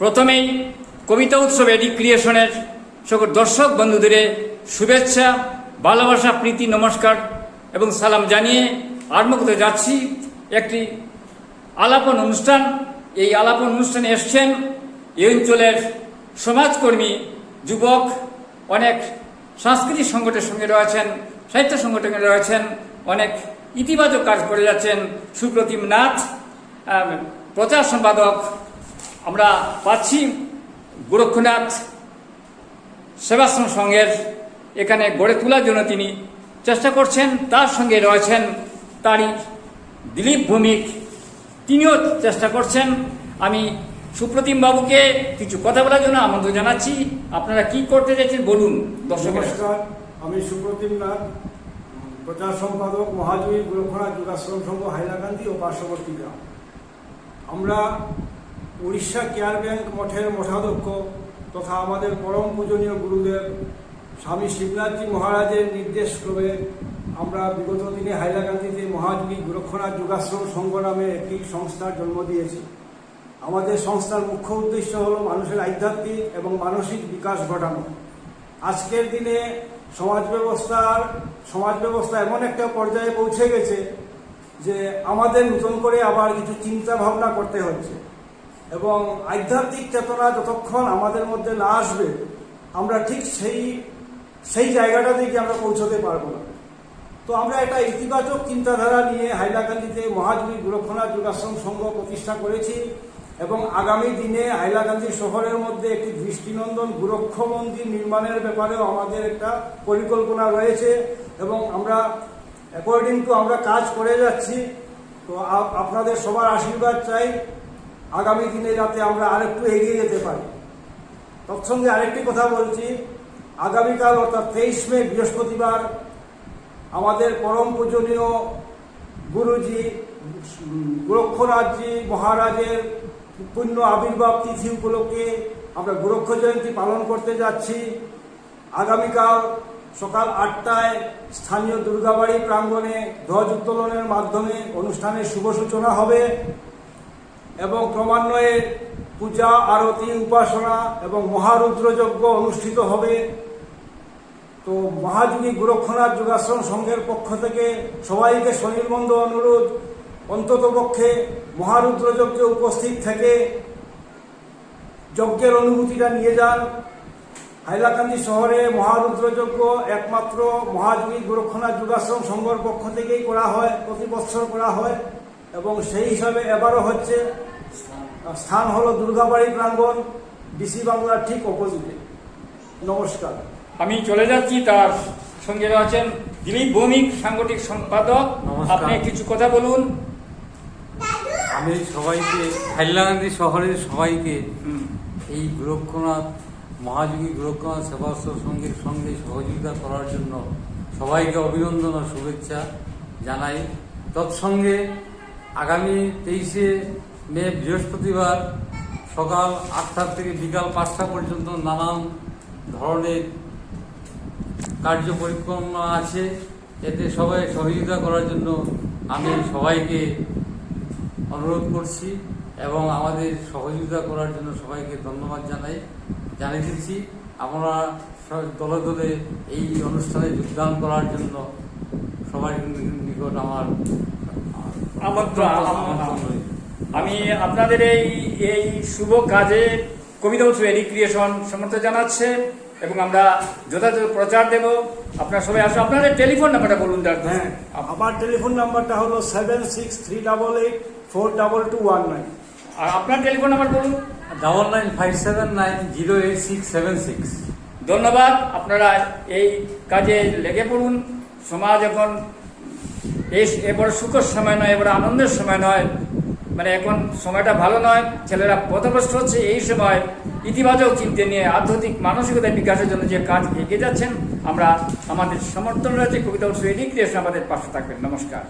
প্রথমেই কবিতা উৎসব এডি ক্রিয়েশনের সকল দর্শক বন্ধুদের শুভেচ্ছা, ভালোবাসা, প্রীতি, নমস্কার এবং সালাম জানিয়ে আরম্ভ যাচ্ছি একটি আলাপন অনুষ্ঠান। এই আলাপন অনুষ্ঠানে এসছেন এই অঞ্চলের সমাজকর্মী, যুবক, অনেক সাংস্কৃতিক সংগঠনের সঙ্গে রয়েছেন, সাহিত্য সংগঠনে রয়েছেন, অনেক ইতিবাচক কাজ করে যাচ্ছেন সুপ্রতিম নাথ প্রচার সম্পাদক আমরা পাচ্ছি গোরক্ষনাথ সেবাশ্রম সংঘের এখানে গড়ে তোলার জন্য তিনি চেষ্টা করছেন, তার সঙ্গে রয়েছেন তারই দিলীপ ভৌমিক, তিনিও চেষ্টা করছেন। আমি সুপ্রতিম বাবুকে কিছু কথা বলার জন্য আমন্ত্রণ জানাচ্ছি। আপনারা কি করতে চাইছেন বলুন, দর্শকের। নমস্কার, আমি সুপ্রতিম নাথ, প্রচার সম্পাদক মহাজয়ী গোরক্ষনাথ যোগাশ্রম সংঘ, হাইলাকান্দি ও পার্শ্ববর্তী গ্রাম। আমরা উড়িষ্যা কেয়ার ব্যাংক মঠের মঠাধ্যক্ষ তথা আমাদের পরম পূজনীয় গুরুদেব স্বামী শিবনাথজি মহারাজের নির্দেশ ক্রমে আমরা বিগত দিনে হাইলাকান্দিতে মহাযোগী গোরক্ষনাথ যোগাশ্রম সংঘ নামে একটি সংস্থার জন্ম দিয়েছি। আমাদের সংস্থার মুখ্য উদ্দেশ্য হল মানুষের আধ্যাত্মিক এবং মানসিক বিকাশ ঘটানো। আজকের দিনে সমাজ ব্যবস্থার, সমাজ ব্যবস্থা এমন একটা পর্যায়ে পৌঁছে গেছে যে আমাদের নতুন করে আবার কিছু চিন্তা ভাবনা করতে হচ্ছে। এবং আধ্যাত্মিক চেতনা যতক্ষণ আমাদের মধ্যে না আসবে, আমরা ঠিক সেই সেই জায়গাটা থেকে আমরা পৌঁছতে পারব না। তো আমরা একটা ইতিবাচক চিন্তাধারা নিয়ে হাইলাকান্দিতে মহাজবী গোরক্ষনাথ যোগাশ্রম সংঘ প্রতিষ্ঠা করেছি এবং আগামী দিনে হাইলাকান্দি শহরের মধ্যে একটি দৃষ্টিনন্দন গোরক্ষ মন্দির নির্মাণের ব্যাপারেও আমাদের একটা পরিকল্পনা রয়েছে এবং আমরা অ্যাকর্ডিং টু আমরা কাজ করে যাচ্ছি। তো আপনাদের সবার আশীর্বাদ চাই। আগামী দিনে যাতে আমরা আরেকটু এগিয়ে যেতে পারি। তৎসঙ্গে আরেকটি কথা বলছি আগামীকাল অর্থাৎ তেইশ মে বৃহস্পতিবার আমাদের পরম পূজনীয় গুরুজি উম, গোরক্ষনাথজি মহারাজের পুণ্য আবির্ভাব তিথি উপলক্ষে আমরা গোরক্ষ জয়ন্তী পালন করতে যাচ্ছি। আগামীকাল সকাল আটটায় স্থানীয় দুর্গাবাড়ি প্রাঙ্গণে ধ্বজ উত্তোলনের মাধ্যমে অনুষ্ঠানের শুভ সূচনা হবে। এবং ক্রমান্বয়ে পূজা, আরতি, উপাসনা এবং মহারুদ্রযজ্ঞ অনুষ্ঠিত হবে। তো মহাযোগী গোরক্ষনাথ যোগাশ্রম সংঘের পক্ষ থেকে সবাইকে স্বনির্বন্ধ অনুরোধ, অন্তত পক্ষে মহারুদ্রযজ্ঞে উপস্থিত থেকে যজ্ঞের অনুভূতিটা নিয়ে যান। হাইলাকান্দি শহরে মহারুদ্রযজ্ঞ একমাত্র মহাযোগী গোরক্ষনাথ যোগাশ্রম সংঘর পক্ষ থেকেই করা হয়, প্রতি বৎসর করা হয়। এবং সেই হিসাবে এবারও হচ্ছে স্থান হলো দুর্গাবাড়ি প্রাঙ্গণ ডিসি বাংলার ঠিক অপোজিটে। নমস্কার। আমি চলে যাচ্ছি তার সঙ্গে রয়েছেন দিলীপ ভৌমিক সাংগঠনিক সম্পাদক। নমস্কার। আপনি কিছু কথা বলুন। আমি সবাইকে হাইলাকান্দি শহরের সবাইকে এই গোরক্ষনাথ মহাযোগী গোরক্ষনাথ সেবাশ্রম সঙ্গের সঙ্গে সহযোগিতা করার জন্য সবাইকে অভিনন্দন ও শুভেচ্ছা জানাই। তৎসঙ্গে আগামী তেইশে মে, বৃহস্পতিবার সকাল আটটা থেকে বিকাল পাঁচটা পর্যন্ত নানান ধরনের কার্য পরিকল্পনা আছে এতে সবাই সহযোগিতা করার জন্য আমি সবাইকে অনুরোধ করছি এবং আমাদের সহযোগিতা করার জন্য সবাইকে ধন্যবাদ জানাই, জানিয়ে দিচ্ছি আমরা দলে দলে এই অনুষ্ঠানে যোগদান করার জন্য সবাই নিকট আমার। আমি আপনাদের এই এই শুভ কাজে কবিতা উৎসব রিক্রিয়েশন সমর্থন জানাচ্ছে এবং আমরা যথাযথ প্রচার দেব। আপনারা সবাই আসুন। আপনাদের টেলিফোন নাম্বারটা বলুন তার হ্যাঁ আমার টেলিফোন নাম্বারটা হলো seven six three double eight four double two one nine আর আপনার টেলিফোন নাম্বার বলুন। Double nine five seven nine zero eight six seven six ধন্যবাদ। আপনারা এই কাজে লেগে পড়ুন। সমাজ এখন এই এবার সুখের সময় নয় এবার আনন্দের সময় নয়। মানে এখন সময়টা ভালো নয়, ছেলেরা পথভ্রষ্ট হচ্ছে, এই সময় ইতিবাচক চিন্তা নিয়ে আধ্যাত্মিক মানসিকতা বিকাশের জন্য যে কাজ এগিয়ে যাচ্ছেন, আমরা আমাদের সমর্থন রয়েছে কবিতা উৎসব দিয়ে আমাদের পাশে থাকবেন। নমস্কার।